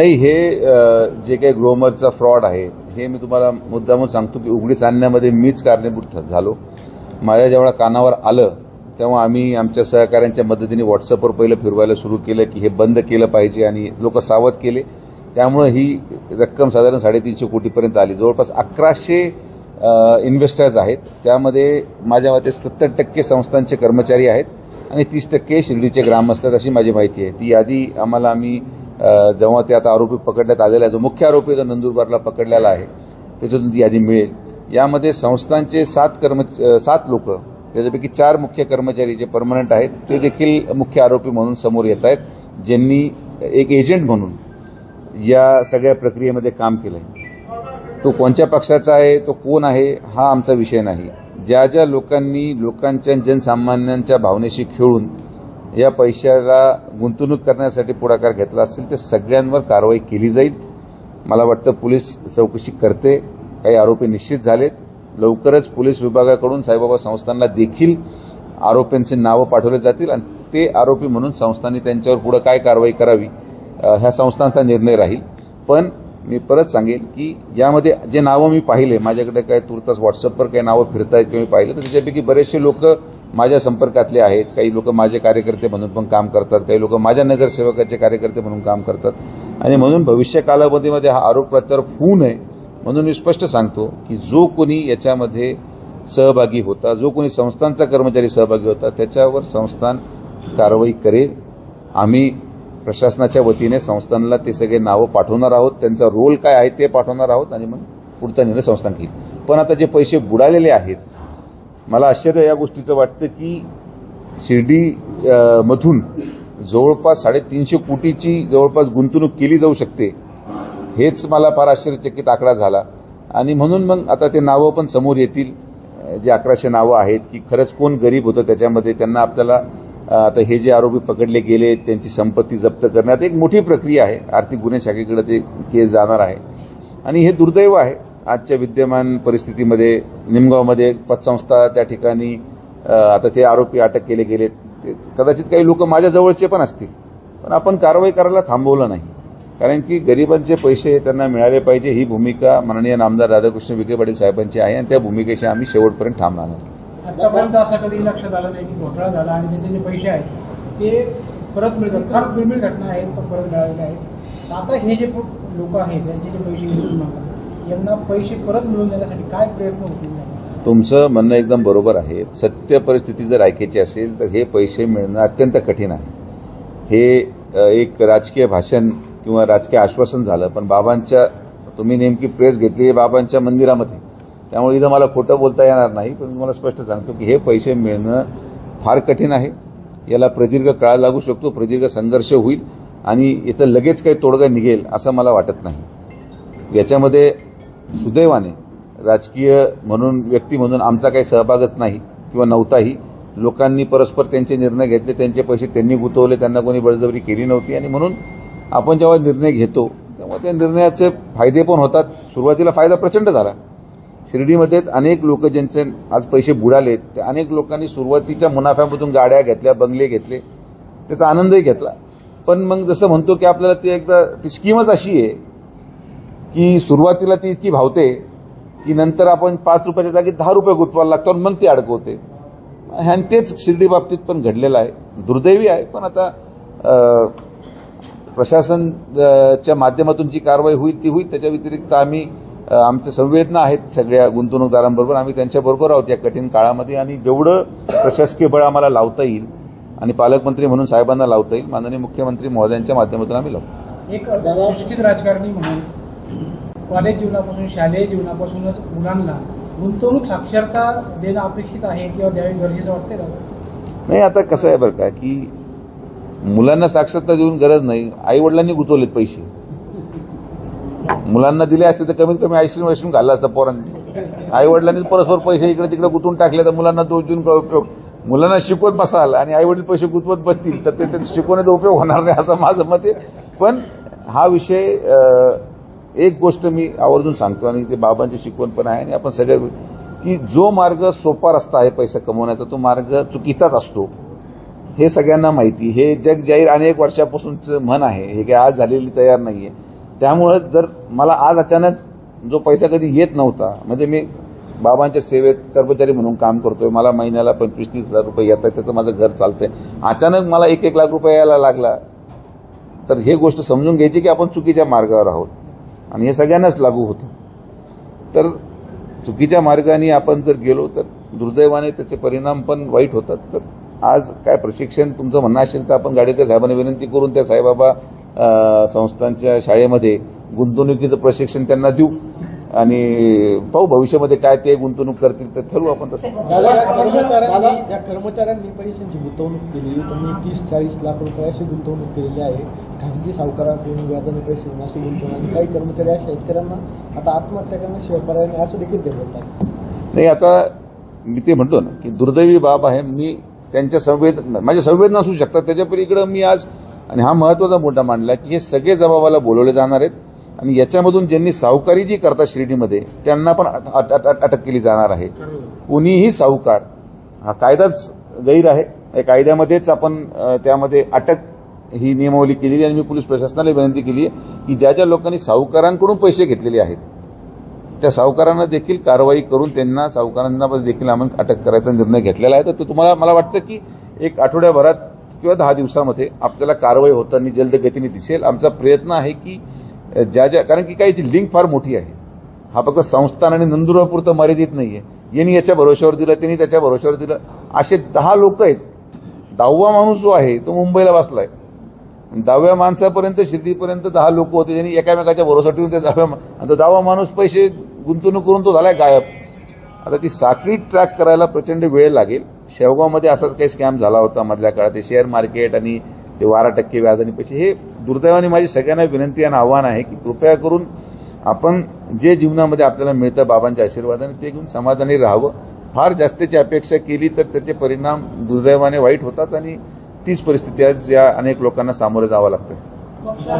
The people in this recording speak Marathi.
नाही हे जे काही ग्रोमरचा फ्रॉड आहे हे मी तुम्हाला मुद्दामून सांगतो की उघडीच आणण्यामध्ये मीच कारणीभूत झालो. माझ्या जेव्हा कानावर आलं तेव्हा आम्ही आमच्या सहकाऱ्यांच्या मदतीने व्हॉट्सअपवर पहिलं फिरवायला सुरू केलं की हे बंद केलं पाहिजे आणि लोक सावध केले. त्यामुळं ही रक्कम साधारण साडेतीनशे कोटीपर्यंत आली. जवळपास अकराशे इन्व्हेस्टर्स आहेत. त्यामध्ये माझ्या मते सत्तर टक्के संस्थांचे कर्मचारी आहेत आणि तीस टक्के शिर्डीचे ग्रामस्थ अशी माझी माहिती आहे. ती यादी आम्हाला आम्ही जेव्हा ते आता आरोपी पकडण्यात आलेला आहे जो मुख्य आरोपी जो नंदुरबारला पकडलेला आहे त्याच्यातून ती यादी मिळेल. यामध्ये संस्थांचे सात कर्म सात लोक त्याच्यापैकी चार मुख्य कर्मचारी जे परमनंट आहेत ते देखील मुख्य आरोपी म्हणून समोर येत आहेत ज्यांनी एक एजंट म्हणून या सगळ्या प्रक्रियेमध्ये काम केलं आहे तो कोणत्या पक्षाचा आहे तो कोण आहे हा आमचा विषय नाही. ज्या ज्या लोकांनी लोकांच्या जनसामान्यांच्या भावनेशी खेळून या पैशाला गुंतवणूक करण्यासाठी पुढाकार घेतला असेल ते सगळ्यांवर कारवाई केली जाईल. मला वाटतं पोलीस चौकशी करते. काही आरोपी निश्चित झालेत. लवकरच पोलीस विभागाकडून साईबाबा संस्थांना देखील आरोपींचे नावं पाठवले जातील आणि ते आरोपी म्हणून संस्थांनी त्यांच्यावर पुढे काय कारवाई करावी ह्या संस्थांचा निर्णय राहील. पण मी परत सांगेन की यामध्ये जे नावं मी पाहिले माझ्याकडे काय तुर्तास व्हॉट्सअपवर काही नावं फिरतायत किंवा मी पाहिलं तर त्याच्यापैकी बरेचसे लोक माझ्या संपर्कातले आहेत. काही लोक माझे कार्यकर्ते म्हणून पण काम करतात. काही लोक माझ्या नगरसेवकाचे कार्यकर्ते म्हणून काम करतात. आणि म्हणून भविष्य कालावधीमध्ये हा आरोप प्रत्यारोप होऊ नये म्हणून मी स्पष्ट सांगतो की जो कोणी याच्यामध्ये सहभागी होता जो कोणी संस्थांचा कर्मचारी सहभागी होता त्याच्यावर संस्थान कारवाई करेल. आम्ही प्रशासनाच्या वतीने संस्थांना ते सगळे नावं पाठवणार आहोत. त्यांचा रोल काय आहे ते पाठवणार आहोत आणि मग पुढचा निर्णय संस्थान घेईल. पण आता जे पैसे बुडालेले आहेत मला आश्चर्य या गोष्टीचं वाटतं की शिर्डी मधून जवळपास साडेतीनशे कोटीची जवळपास गुंतवणूक केली जाऊ शकते हेच मला फार आश्चर्यचकित आकडा झाला. आणि म्हणून मग आता ते नावं पण समोर येतील जे अकराशे नावं आहेत की खरंच कोण गरीब होतं त्याच्यामध्ये त्यांना आपल्याला आता हे जे आरोपी पकडले गेले त्यांची संपत्ती जप्त करण्यात एक मोठी प्रक्रिया आहे. आर्थिक गुन्हे शाखेकडे ते केस जाणार आहे. आणि हे दुर्दैव आहे. आजच्या विद्यमान परिस्थितीमध्ये निमगावमध्ये एक पतसंस्था त्या ठिकाणी आता ते आरोपी अटक केले गेलेत. ते कदाचित काही लोक माझ्या जवळचे पण असतील. पण आपण कारवाई करायला थांबवलं नाही. कारण की गरिबांचे पैसे त्यांना मिळाले पाहिजे ही भूमिका माननीय नामदार राधाकृष्ण विखे पाटील साहेबांची आहे आणि त्या भूमिकेशी आम्ही शेवटपर्यंत ठाम राहणार आतापर्यंत असं कधी लक्षात आलं नाही की घोटाळा झाला आणि त्याचे जे पैसे आहेत ते परत मिळतात. फार दुर्मिळ घटना आहेत पण परत मिळालेल्या आहेत. आता हे जे लोक आहेत त्यांचे जे पैसे घेऊन मागतात. यांना पैसे परत मिळवून देण्यासाठी काय प्रयत्न होतील? तुमचं म्हणणं एकदम बरोबर आहे. सत्य परिस्थिती जर ऐकायची असेल तर हे पैसे मिळणं अत्यंत कठीण आहे. हे एक राजकीय भाषण किंवा राजकीय आश्वासन झालं पण बाबांच्या तुम्ही नेमकी प्रेस घेतली बाबांच्या मंदिरामध्ये. त्यामुळे इथं मला खोटं बोलता येणार नाही पण तुम्हाला स्पष्ट सांगतो की हे पैसे मिळणं फार कठीण आहे. याला प्रदीर्घ काळ लागू शकतो प्रदीर्घ संघर्ष होईल आणि इथं लगेच काही तोडगा निघेल असं मला वाटत नाही. याच्यामध्ये सुदैवाने राजकीय म्हणून व्यक्ती म्हणून आमचा काही सहभागच नाही किंवा नव्हताही. लोकांनी परस्पर त्यांचे निर्णय घेतले त्यांचे पैसे त्यांनी गुंतवले त्यांना कोणी बळजबरी केली नव्हती. आणि म्हणून आपण जेव्हा निर्णय घेतो तेव्हा त्या निर्णयाचे फायदे पण होतात. सुरुवातीला फायदा प्रचंड झाला. शिर्डीमध्येच अनेक लोक ज्यांचे आज पैसे बुडालेत त्या अनेक लोकांनी सुरुवातीच्या मुनाफ्यामधून गाड्या घेतल्या बंगले घेतले. त्याचा आनंदही घेतला. पण मग जसं म्हणतो की आपल्याला ते एकदा ती स्कीमच अशी आहे की सुरुवातीला ती इतकी भावते की नंतर आपण पाच रुपयाच्या जागी दहा रुपये गुंतवायला लागतो आणि मग ती अडकवते. ह्यान तेच शिर्डी बाबतीत पण घडलेलं आहे. दुर्दैवी आहे पण आता प्रशासनच्या माध्यमातून जी कारवाई होईल ती होईल. त्याच्या व्यतिरिक्त आम्ही आमच्या संवेदना आहेत सगळ्या गुंतवणूकदारांबरोबर. आम्ही त्यांच्याबरोबर आहोत या कठीण काळामध्ये आणि जेवढं प्रशासकीय बळ आम्हाला लावता येईल आणि पालकमंत्री म्हणून साहेबांना लावता येईल माननीय मुख्यमंत्री महोदयांच्या माध्यमातून आम्ही लावू. एक राजकारणी म्हणून कॉलेज जीवनापासून शालेय जीवनापासूनच मुलांना गुंतवणूक साक्षरता देणं अपेक्षित आहे किंवा द्यावी गरजेचं वाटते का नाही आता कसं आहे बरं का की मुलांना साक्षरता देऊन गरज नाही आई वडिलांनी गुंतवलेत पैसे. मुलांना दिले असते तर कमीत कमी आईस्क्रीम आईस्क्रीम घालला असतं पोरांनी. आई वडिलांनी परस्पर पैसे इकडे तिकडे गुंतवून टाकले तर मुलांना दोष देऊन उपयोग मुलांना शिकवत बसाल आणि आई वडील पैसे गुंतवत बसतील तर ते शिकवण्याचा उपयोग होणार नाही असं माझं मत आहे. पण हा विषय एक गोष्ट मी आवर्जून सांगतो आणि ते बाबांची शिकवण पण आहे आणि आपण सगळ्या की जो मार्ग सोपा रस्ता आहे पैसा कमवण्याचा तो मार्ग चुकीचाच असतो. हे सगळ्यांना माहिती. हे जग जाहीर अनेक वर्षापासूनचं म्हण आहे. हे काही आज झालेली तयार नाही आहे त्यामुळं जर मला आज अचानक जो पैसा कधी येत नव्हता म्हणजे मी बाबांच्या सेवेत कर्मचारी म्हणून काम करतोय मला महिन्याला पंचवीस तीस हजार रुपये येतात त्याचं माझं घर चालतंय. अचानक मला एक एक लाख रुपये यायला लागला. तर हे गोष्ट समजून घ्यायची की आपण चुकीच्या मार्गावर आहोत. आणि हे सगळ्यांनाच लागू होतं. तर चुकीच्या मार्गाने आपण जर गेलो तर दुर्दैवाने त्याचे परिणाम पण वाईट होतात. तर आज काय प्रशिक्षण तुमचं म्हणणं असेल तर आपण गाडीच्या साहेबांना विनंती करून त्या साईबाबा संस्थांच्या शाळेमध्ये गुंतवणुकीचं प्रशिक्षण त्यांना देऊ. आणि पाहू भविष्यामध्ये काय ते गुंतवणूक करतील तर ठरवू आपण तसं. या कर्मचाऱ्यांनी पैशांची गुंतवणूक केली त्यांनी तीस चाळीस लाख रुपये अशी गुंतवणूक केलेली आहे. खाजगी सावकाराकडून व्याजाने पैसे घेऊन अशी गुंतवणूक. आणि काही कर्मचारी असे शेतकऱ्यांना आता आत्महत्या करण्याशिवाय पर्याय नाही असं देखील ते बोलतात. नाही आता मी ते म्हणतो ना की दुर्दैवी बाब आहे मी त्यांच्या संवेदना माझ्या संवेदना असू शकतात त्याच्या पलीकडं मी आज आणि हा महत्त्वाचा मुद्दा मांडला की हे सगळे जबाबाला बोलवले जाणार आहेत. आणि याच्यामधून ज्यांनी सावकारी जी करतात शिर्डीमध्ये त्यांना पण अट- अट- अट- अटक केली जाणार आहे. कुणीही सावकार हा कायदाच गैर आहे. या कायद्यामध्येच आपण त्यामध्ये अटक ही नियमावली केलेली आणि मी पोलीस प्रशासनाला विनंती केली आहे की ज्या ज्या लोकांनी सावकारांकडून पैसे घेतलेले आहेत त्या सावकारांना देखील कारवाई करून त्यांना सावकारांना देखील आपण अटक करायचा निर्णय घेतलेला आहे. तर ते तुम्हाला मला वाटतं की एक आठवड्याभरात किंवा दहा दिवसामध्ये आपल्याला कारवाई होताना जलद गतीने दिसेल. आमचा प्रयत्न आहे की ज्या ज्या कारण की काही याची लिंक फार मोठी आहे. हा फक्त संस्थान आणि नंदुरबारपुरतं मर्यादित नाही आहे यांनी याच्या भरोश्यावर दिलं त्यांनी त्याच्या भरोश्यावर दिलं. असे दहा लोक आहेत. दहावा माणूस जो आहे तो मुंबईला बसलाय. दहाव्या माणसापर्यंत शिर्डीपर्यंत दहा लोक होते ज्यांनी एकामेकाच्या भरोसा ठेवून त्या दहाव्या मा- दहावा माणूस पैसे गुंतवणूक करून तो झालाय गायब. आता ती साखळी ट्रॅक करायला प्रचंड वेळ लागेल. शेवगावमध्ये असाच काही स्कॅम झाला होता मधल्या काळात. ते शेअर मार्केट आणि ते बारा टक्के व्याज आणि पैसे हे दुर्दैवाने माझी सगळ्यांना विनंती आणि आव्हान आहे की कृपया करून आपण जे जीवनामध्ये आपल्याला मिळतं बाबांच्या आशीर्वादाने ते घेऊन समाधानी राहावं. फार जास्तीची अपेक्षा केली तर त्याचे परिणाम दुर्दैवाने वाईट होतात आणि तीच परिस्थिती आज या अनेक लोकांना सामोरं जावं लागतं.